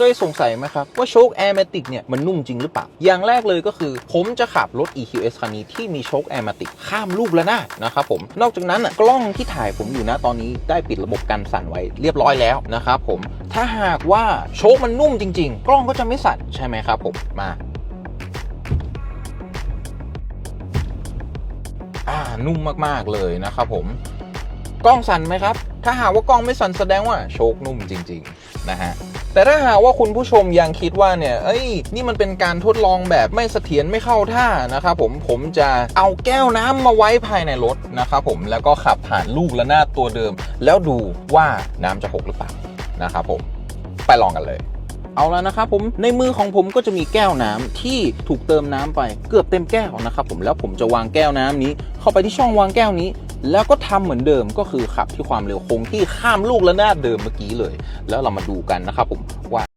เคยสงสัยไหมครับ ว่าโชคแอร์แมติกเนี่ย มันนุ่มจริงหรือเปล่า อย่างแรกเลยก็คือ ผมจะขับรถ EQS คันนี้ที่มีโชคแอร์แมติกข้ามลูกระนาดนะครับผม นอกจากนั้นอะกล้องที่ถ่ายผมอยู่นะตอนนี้ได้ปิดระบบกันสั่นไว้เรียบร้อยแล้วนะครับผมถ้าหากว่าโชคมันนุ่มจริง ๆ กล้องก็จะไม่สั่นใช่ไหมครับผมมาอ่านุ่มมากๆเลยนะครับผมกล้องสั่นไหมครับ ถ้าหากว่ากล้องไม่สั่นแสดงว่าโชคนุ่มจริง ๆ นะฮะแต่ถ้าหากว่าคุณผู้ชมยังคิดว่าเนี่ย เอ้ย นี่มันเป็นการทดลองแบบไม่เสถียรไม่เข้าท่านะครับผม ผมจะเอาแก้วน้ำมาไว้ภายในรถนะครับผม แล้วก็ขับผ่านลูกระนาดตัวเดิม แล้วดูว่าน้ำจะหกหรือเปล่านะครับผม ไปลองกันเลย เอาแล้วนะครับผม ในมือของผมก็จะมีแก้วน้ำที่ถูกเติมน้ำไปเกือบเต็มแก้วนะครับผม แล้วผมจะวางแก้วน้ำนี้ เข้าไปที่ช่องวางแก้วนี้ แล้วก็ทำเหมือนเดิมก็คือขับที่ความเร็วคงที่ข้ามลูกและหน้าเดิมเมื่อกี้เลย แล้วเรามาดูกันนะครับผมว่า